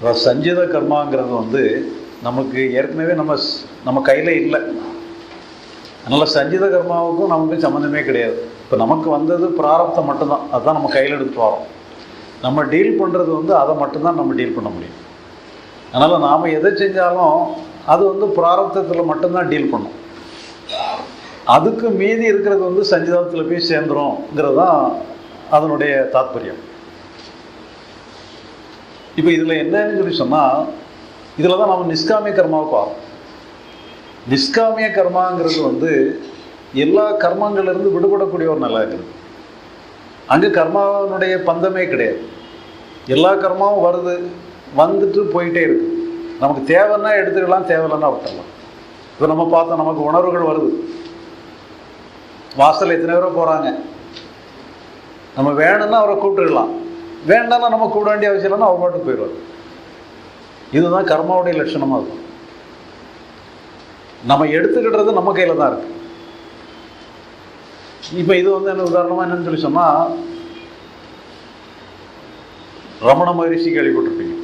இப்போ சஞ்சித கர்மாங்கிறது வந்து நமக்கு ஏற்கனவே நம்ம ஸ்- நம்ம கையில் இல்லை. அதனால் சஞ்சித கர்மாவுக்கும் நமக்கு சம்மந்தமே கிடையாது. இப்போ நமக்கு வந்தது பிராரப்தம் மட்டும்தான். அதுதான் நம்ம கையில் எடுத்து வரோம். நம்ம டீல் பண்ணுறது வந்து அதை மட்டும்தான் நம்ம டீல் பண்ண முடியும். அதனால் நாம் எதை செஞ்சாலும் அது வந்து பிராரப்தத்தில் மட்டும்தான் டீல் பண்ணும். அதுக்கு மீதி இருக்கிறது வந்து சஞ்சிதத்தில் போய் சேர்ந்துரும்ங்கிறது தான் அதனுடைய தாத்பரியம். இப்போ இதில் என்னன்னு சொல்லி சொன்னால் இதில் தான் நம்ம நிஷ்காமிய கர்மாவை பார்ப்போம். நிஷ்காமிய கர்மாங்கிறது வந்து எல்லா கர்மங்கள்லேருந்து விடுபடக்கூடிய ஒரு நிலை இருக்குது அங்கே கர்மாவனுடைய பந்தமே கிடையாது. எல்லா கர்மாவும் வருது வந்துட்டு போயிட்டே இருக்கு. நமக்கு தேவைன்னா எடுத்துக்கலாம் தேவையில்லைன்னா விட்டுடலாம். இப்போ நம்ம பார்த்தோம் நமக்கு உணர்வுகள் வருது. வாசல் எத்தனை பேரோ போகிறாங்க நம்ம வேணும்னா அவரை கூப்பிட்டுக்கலாம் வேண்டாம்னா நம்ம கூட வேண்டிய அவசியம் இல்லைன்னா அவர் பாட்டு போயிடுவார். இதுதான் கர்மாவுடைய லட்சணமாக இருக்கும் நம்ம எடுத்துக்கிட்டுறது நம்ம கையில் தான் இருக்கு. இப்போ இது வந்து என்ன உதாரணமாக என்னன்னு சொல்லி சொன்னால் ரமண மகரிஷி கேள்விப்பட்டிருப்பீங்க.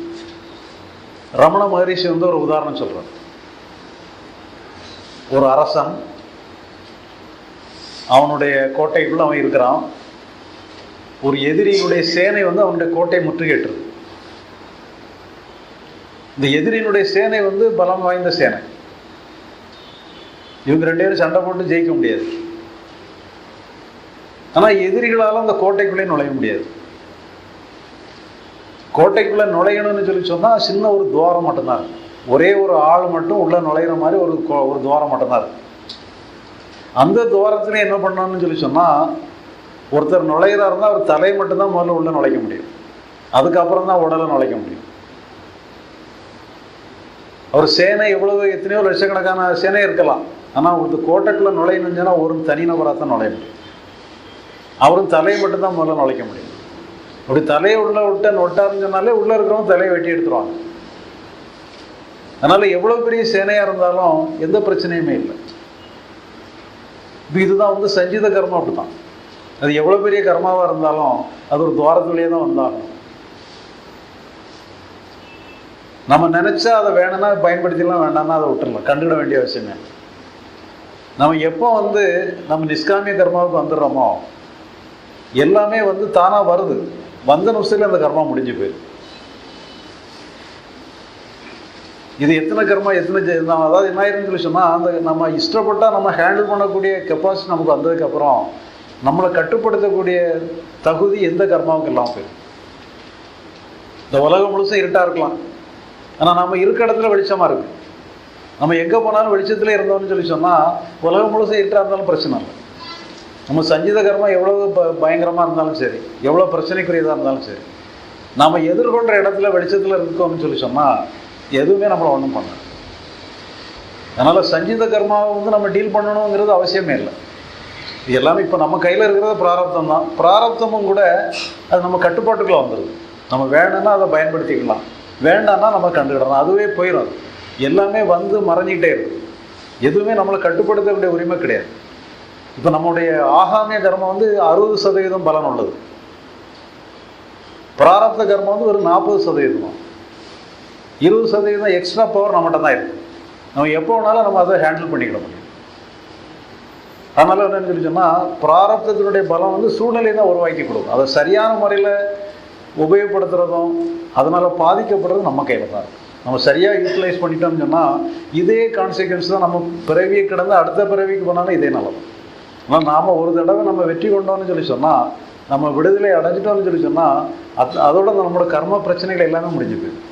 ரமண மகரிஷி வந்து ஒரு உதாரணம் சொல்கிறார் ஒரு அரசன் அவனுடைய கோட்டைக்குள்ளே அவன் இருக்கிறான். ஒரு எதிரியினுடைய சேனை வந்து அவனுடைய கோட்டை முற்றுகேட்டுறது இந்த எதிரியினுடைய சேனை வந்து பலம் வாய்ந்த சேனை. இவங்க ரெண்டு பேரும் சண்டை போட்டு ஜெயிக்க முடியாது. ஆனால் எதிரிகளால் அந்த கோட்டைக்குள்ளே நுழைய முடியாது. கோட்டைக்குள்ளே நுழையணும்னு சொல்லி சொன்னால் சின்ன ஒரு துவாரம் மட்டும்தான். இருக்கும் ஒரே ஒரு ஆள் மட்டும் உள்ளே நுழையிற மாதிரி ஒரு கோ- ஒரு துவாரம் மட்டும்தான். இருக்கும் அந்த துவாரத்துல என்ன பண்ணணும்னு சொல்லி சொன்னால் ஒருத்தர் நுழையிறா இருந்தால் அவர் தலை மட்டும்தான் முதல்ல உள்ளே நுழைக்க முடியும். அதுக்கப்புறம் தான் உடலை நுழைக்க முடியும். அவர் சேனை எவ்வளவு எத்தனையோ லட்சக்கணக்கான சேனை இருக்கலாம். ஆனால் ஒரு கோட்டைக்குள்ளே நுழையணும்னு சொன்னால் ஒரு தனிநபராக தான் நுழைய முடியும். அவரும் தலையை மட்டும்தான் முதல்ல நுழைக்க முடியும். அப்படி தலையை உள்ள விட்ட நொட்டாருன்னு சொன்னாலே உள்ளே இருக்கிறவங்க தலையை வெட்டி எடுத்துருவாங்க. அதனால் எவ்வளோ பெரிய சேனையாக இருந்தாலும் எந்த பிரச்சனையுமே இல்லை. இப்போ இதுதான் வந்து சஞ்சீத கர்மம் அப்படி தான் அது எவ்வளோ பெரிய கர்மாவாக இருந்தாலும் அது ஒரு துவாரத்துலேயே தான் வந்தாகணும் நம்ம நினச்சா அதை வேணும்னா பயன்படுத்திடலாம் வேண்டாம்னா அதை விட்டுறலாம். கண்டுக்கிட வேண்டிய அவசியமே. நம்ம எப்போ வந்து நம்ம நிஷ்காமிய கர்மாவுக்கு வந்துடுறோமோ எல்லாமே வந்து தானாக வருது. வந்த நிமிஷத்தில் அந்த கர்மா முடிஞ்சு போயிடும் இது எத்தனை கர்மா எத்தனை அதாவது என்ன ஆயிருன்னு சொல்லி சொன்னால் அந்த நம்ம இஷ்டப்பட்டால் நம்ம ஹேண்டில் பண்ணக்கூடிய கெப்பாசிட்டி நமக்கு வந்ததுக்கப்புறம் நம்மளை கட்டுப்படுத்தக்கூடிய தகுதி எந்த கர்மாவுக்கு இல்லாமல் போயிடும். இந்த உலகம் முழுசும் இருட்டாக இருக்கலாம். ஆனால் நம்ம இருக்க இடத்துல வெளிச்சமாக இருக்கு. நம்ம எங்கே போனாலும் வெளிச்சத்தில் இருந்தோம்னு சொல்லி சொன்னால் உலகம் முழுசும் இருட்டாக இருந்தாலும் பிரச்சனை இல்லை. நம்ம சஞ்சீத கர்மா எவ்வளோ ப பயங்கரமாக இருந்தாலும் சரி எவ்வளோ பிரச்சனைக்குரியதாக இருந்தாலும் சரி நாம் எதிர்கொள்கிற இடத்துல வெளிச்சத்தில் இருக்கோம்னு சொல்லி சொன்னால் எதுவுமே நம்மளை ஒன்றும் பண்ணாது. அதனால் சஞ்சீத கர்மாவை வந்து நம்ம டீல் பண்ணணுங்கிறது அவசியமே இல்லை. இது எல்லாமே இப்போ நம்ம கையில் இருக்கிறது பிராரப்தம் தான். பிராரப்தமும் கூட அது நம்ம கட்டுப்பாட்டுக்குள்ள வந்துடுது நம்ம வேணும்னா அதை பயன்படுத்திக்கலாம். வேண்டாம்னா நம்ம கண்டுக்கிடலாம். அதுவே போயிடும் அது. எல்லாமே வந்து மறைஞ்சிக்கிட்டே இருக்கும் எதுவுமே நம்மளை கட்டுப்படுத்தக்கூடிய உரிமை கிடையாது. இப்போ நம்முடைய ஆகாமிய கர்மம் வந்து அறுபது சதவீதம் பலன் உள்ளது. பிராரப்த கர்மம் வந்து ஒரு நாற்பது சதவீதம்? இருபது சதவீதம் எக்ஸ்ட்ரா பவர் நம்மகிட்ட தான் இருக்கு. நம்ம எப்போ வேணாலும் நம்ம அதை ஹேண்டில் பண்ணிக்கிட முடியும். அதனால் என்னன்னு சொல்லி சொன்னால் பிராரப்தத்தினுடைய பலம் வந்து சூழ்நிலை தான் உருவாக்கி கொடுக்கும். அதை சரியான முறையில் உபயோகப்படுத்துறதும் அதனால் பாதிக்கப்படுறதும் நம்ம கையில் தான் இருக்குது நம்ம சரியாக யூட்டிலைஸ் பண்ணிட்டோம்னு சொன்னால் இதே கான்சிக்வன்ஸ் தான் நம்ம பிறவியை கிடந்து அடுத்த பிறவிக்கு போனாலும் இதே நல்லது. ஆனால் நாம் ஒரு தடவை நம்ம வெற்றி கொண்டோம்னு சொல்லி சொன்னால் நம்ம விடுதலை அடைஞ்சிட்டோம்னு சொல்லி சொன்னால் அது அதோட நம்மளோட கர்ம பிரச்சனைகள் எல்லாமே முடிஞ்சு போயிடும்.